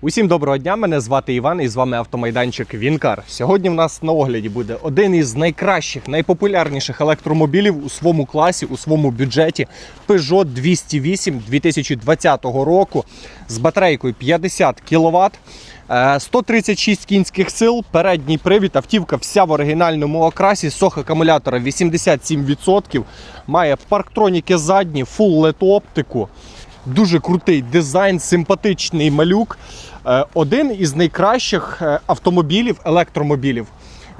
Усім доброго дня! Мене звати Іван і з вами автомайданчик Вінкар. Сьогодні в нас на огляді буде один із найкращих, найпопулярніших електромобілів у своєму класі, у своєму бюджеті Peugeot 208 2020 року з батарейкою 50 кВт. 136 кінських сил, передній привід, автівка вся в оригінальному окрасі, сох акумулятора 87%, має парктроніки задні, фул LED оптику. Дуже крутий дизайн, симпатичний малюк. Е, Один із найкращих е, автомобілів, електромобілів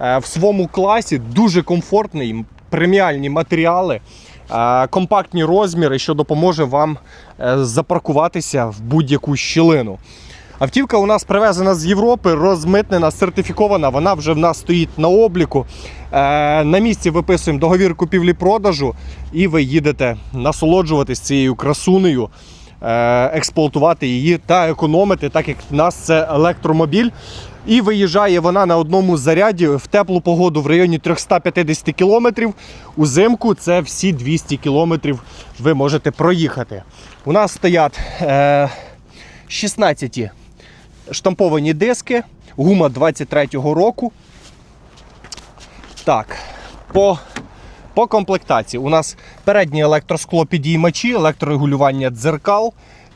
е, в своєму класі. Дуже комфортний, преміальні матеріали, компактні розміри, що допоможе вам запаркуватися в будь-яку щілину. Автівка у нас привезена з Європи, розмитнена, сертифікована. Вона вже в нас стоїть на обліку. На місці виписуємо договір купівлі-продажу, і ви їдете насолоджуватись цією красунею, експлуатувати її та економити, так як в нас це електромобіль. І виїжджає вона на одному заряді в теплу погоду в районі 350 кілометрів. Узимку це всі 200 кілометрів ви можете проїхати. У нас стоять е, 16 штамповані диски, гума 23-го року. Так, по, по комплектації у нас передні електроскло підіймачі, електрорегулювання дзеркал,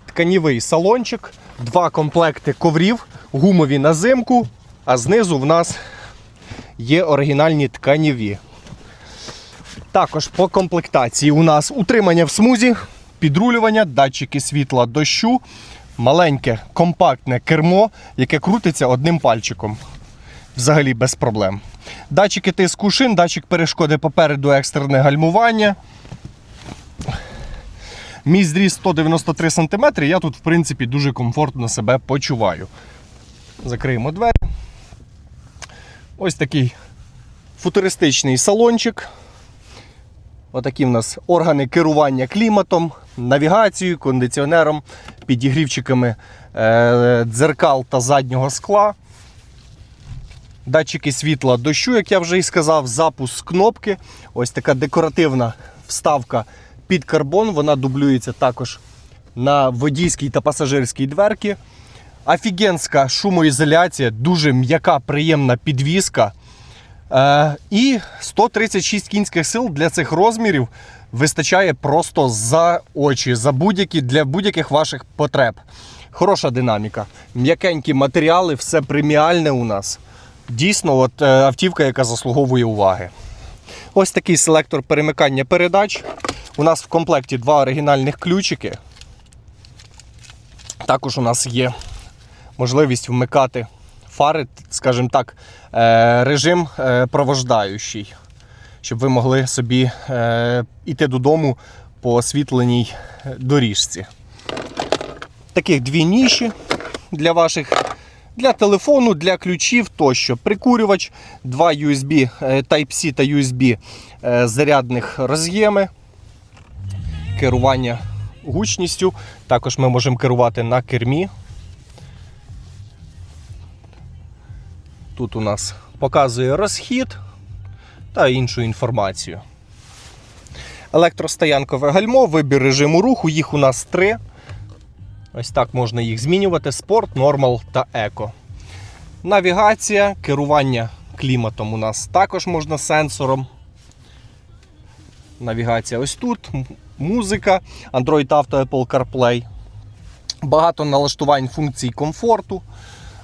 тканівий салончик, два комплекти коврів, гумові на зимку, а знизу в нас є оригінальні тканіві. Також по комплектації у нас утримання в смузі, підрулювання, датчики світла дощу, маленьке компактне кермо, яке крутиться одним пальчиком. Взагалі без проблем. Датчики тиску шин, датчик перешкоди попереду, екстрене гальмування. Мій зріст 193 см, я тут, в принципі, дуже комфортно себе почуваю. Закриємо двері. Ось такий футуристичний салончик. Отакі в нас органи керування кліматом, навігацією, кондиціонером, підігрівчиками е, дзеркал та заднього скла. Датчики світла дощу, як я вже і сказав, запуск кнопки. Ось така декоративна вставка під карбон. Вона дублюється також на водійській та пасажирській дверки. Офігенська шумоізоляція, дуже м'яка, приємна підвіска. Е, і 136 кінських сил для цих розмірів вистачає просто за очі, за будь-які для будь-яких ваших потреб. Хороша динаміка, м'якенькі матеріали, все преміальне у нас. Дійсно, от, е, автівка, яка заслуговує уваги. Ось такий селектор перемикання передач. У нас в комплекті два оригінальних ключики. Також у нас є можливість вмикати фари, скажімо так, е, режим е, провождаючий, щоб ви могли собі йти додому по освітленій доріжці. Таких дві ніші для ваших. Для телефону, для ключів тощо. Прикурювач, два USB е, Type-C та USB е, зарядних роз'єми. Керування гучністю. Також ми можемо керувати на кермі. Тут у нас показує розхід та іншу інформацію. Електростоянкове гальмо, вибір режиму руху, їх у нас три. Ось так можна їх змінювати: спорт, нормал та еко. Навігація, керування кліматом у нас також можна сенсором. Навігація ось тут, музика, Android Auto, Apple CarPlay. Багато налаштувань функцій комфорту,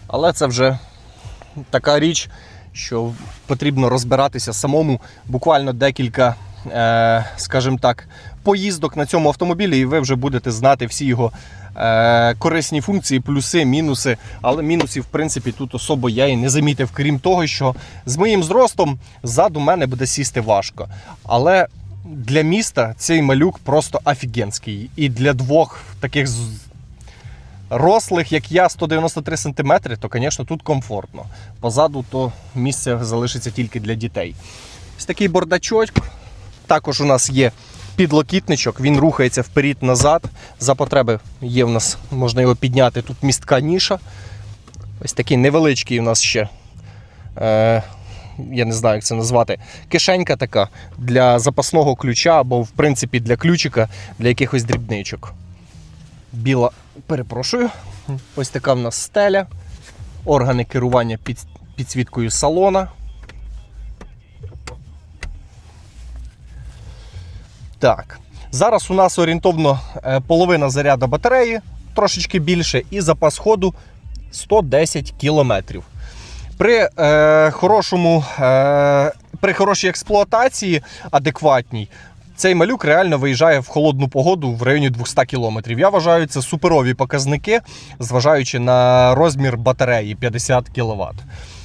але це вже така річ, що потрібно розбиратися самому буквально декілька, е, скажімо так, поїздок на цьому автомобілі, і ви вже будете знати всі його корисні функції, плюси, мінуси. Але мінусів, в принципі, тут особо я і не замітив, крім того, що з моїм зростом ззаду мене буде сісти важко. Але для міста цей малюк просто офігенський. І для двох таких рослих, як я, 193 см, то, звісно, тут комфортно. Позаду то місце залишиться тільки для дітей. Ось такий бордачок. Також у нас є підлокітничок, він рухається вперед-назад. За потреби є в нас, можна його підняти. Тут містка ніша. Ось такий невеличкий у нас ще. Е, я не знаю, як це назвати. Кишенька така для запасного ключа або, в принципі, для ключика, для якихось дрібничок. Біла, перепрошую, Ось така в нас стеля, органи керування під підсвіткою салона. Так. Зараз у нас орієнтовно е, половина заряду батареї, трошечки більше, і запас ходу 110 кілометрів. При, е, хорошому, е, при хорошій експлуатації адекватній, цей малюк реально виїжджає в холодну погоду в районі 200 кілометрів. Я вважаю, це суперові показники, зважаючи на розмір батареї 50 кВт.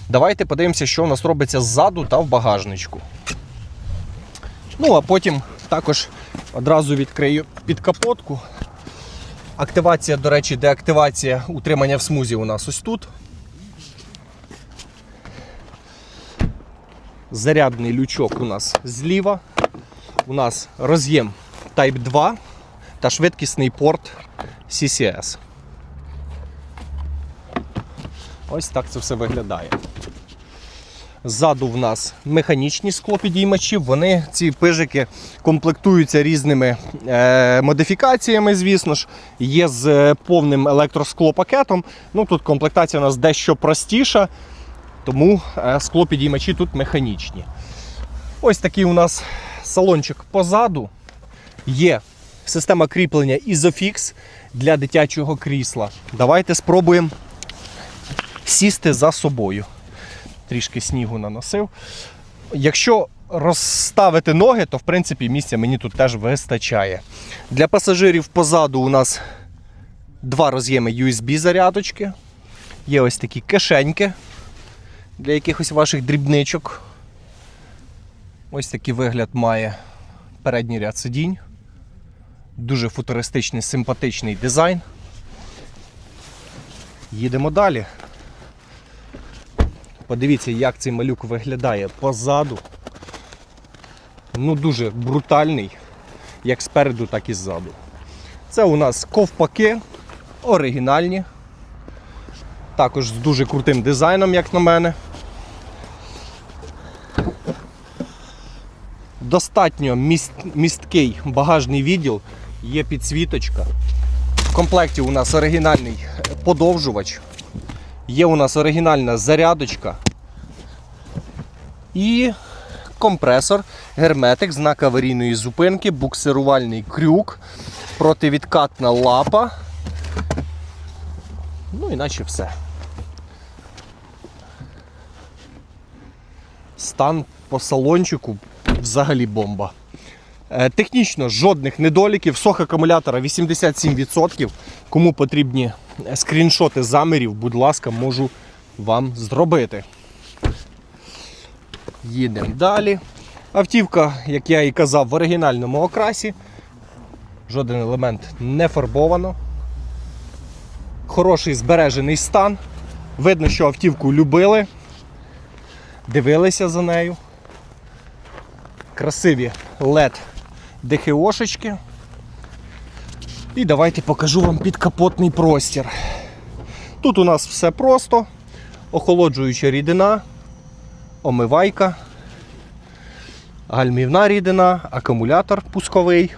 Давайте подивимося, що у нас робиться ззаду та в багажничку. Ну, а потім також одразу відкрию підкапотку. Активація, до речі, деактивація утримання в смузі у нас ось тут. Зарядний лючок у нас зліва. У нас роз'єм Type 2 та швидкісний порт CCS. Ось так це все виглядає. Ззаду в нас механічні склопідіймачі. Вони, ці пижики, комплектуються різними е, модифікаціями, звісно ж. Є з е, повним електросклопакетом. Ну, тут комплектація у нас дещо простіша, тому е, склопідіймачі тут механічні. Ось такий у нас салончик позаду. Є система кріплення Isofix для дитячого крісла. Давайте спробуємо сісти за собою трішки снігу наносив. Якщо розставити ноги, то в принципі місця мені тут теж вистачає. Для пасажирів позаду у нас два роз'єми USB зарядочки. Є ось такі кишеньки для якихось ваших дрібничок. Ось такий вигляд має передній ряд сидінь. Дуже футуристичний, симпатичний дизайн. Їдемо далі. Подивіться, як цей малюк виглядає позаду. Ну, дуже брутальний, як спереду, так і ззаду. Це у нас ковпаки оригінальні. Також з дуже крутим дизайном, як на мене. Достатньо міст, місткий багажний відділ, є підсвіточка. В комплекті у нас оригінальний подовжувач. Є у нас оригінальна зарядочка і компресор, герметик, знак аварійної зупинки, буксирувальний крюк, противідкатна лапа. Ну і наче все. Стан по салончику взагалі бомба. Е, Технічно жодних недоліків, сох акумулятора 87%. Кому потрібні скріншоти замірів, будь ласка, можу вам зробити. Їдемо далі. Автівка, як я і казав, в оригінальному окрасі. Жоден елемент не фарбовано. Хороший збережений стан. Видно, що автівку любили, дивилися за нею. Красиві LED ДХОшечки. І давайте покажу вам підкапотний простір. Тут у нас все просто, охолоджуюча рідина, омивайка, гальмівна рідина, акумулятор пусковий.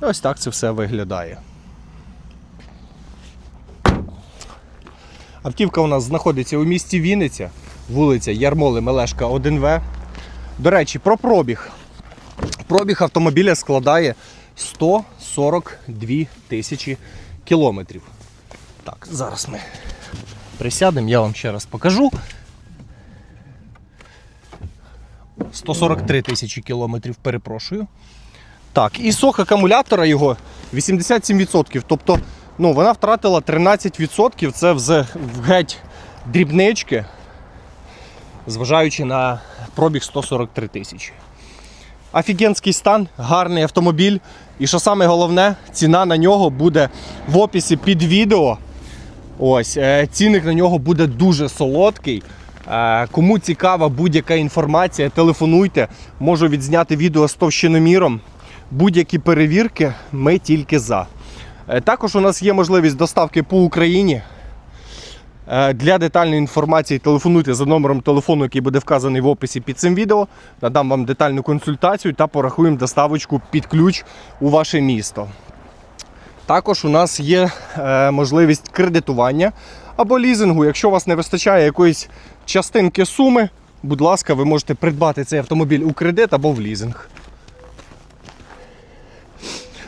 Ось так це все виглядає. Автівка у нас знаходиться у місті Вінниця, вулиця Ярмоли Мелешка 1В. До речі, про пробіг. Пробіг автомобіля складає 142 тисячі кілометрів. Так, зараз ми присядемо, я вам ще раз покажу. 143 тисячі кілометрів, перепрошую. Так, і сок акумулятора його 87%. Тобто ну, вона втратила 13%. Це в геть дрібнички, зважаючи на пробіг 143 тисячі. Офігенський стан, гарний автомобіль. І що саме головне, ціна на нього буде в описі під відео. Ось, е, Цінник на нього буде дуже солодкий. Е, Кому цікава будь-яка інформація, телефонуйте. Можу відзняти відео з товщиноміром. Будь-які перевірки ми тільки за. Е, Також у нас є можливість доставки по Україні. Е, Для детальної інформації телефонуйте за номером телефону, який буде вказаний в описі під цим відео. Надам вам детальну консультацію та порахуємо доставочку під ключ у ваше місто. Також у нас є е, можливість кредитування або лізингу. Якщо у вас не вистачає якоїсь частинки суми, будь ласка, ви можете придбати цей автомобіль у кредит або в лізинг.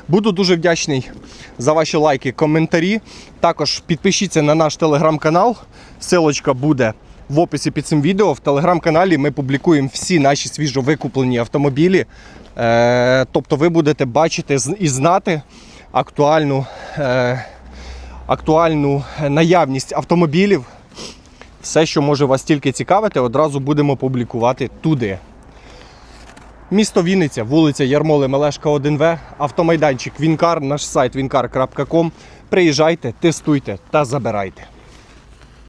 Буду дуже вдячний за ваші лайки, коментарі. Також підпишіться на наш телеграм-канал. Силочка буде в описі під цим відео. В телеграм-каналі ми публікуємо всі наші свіжо викуплені автомобілі. Е, тобто ви будете бачити і знати актуальну, е, актуальну наявність автомобілів. Все, що може вас тільки цікавити, одразу будемо публікувати туди. Місто Вінниця, вулиця Ярмоли Мелешка 1В, автомайданчик Вінкар, наш сайт вінкар.ком. Приїжджайте, тестуйте та забирайте.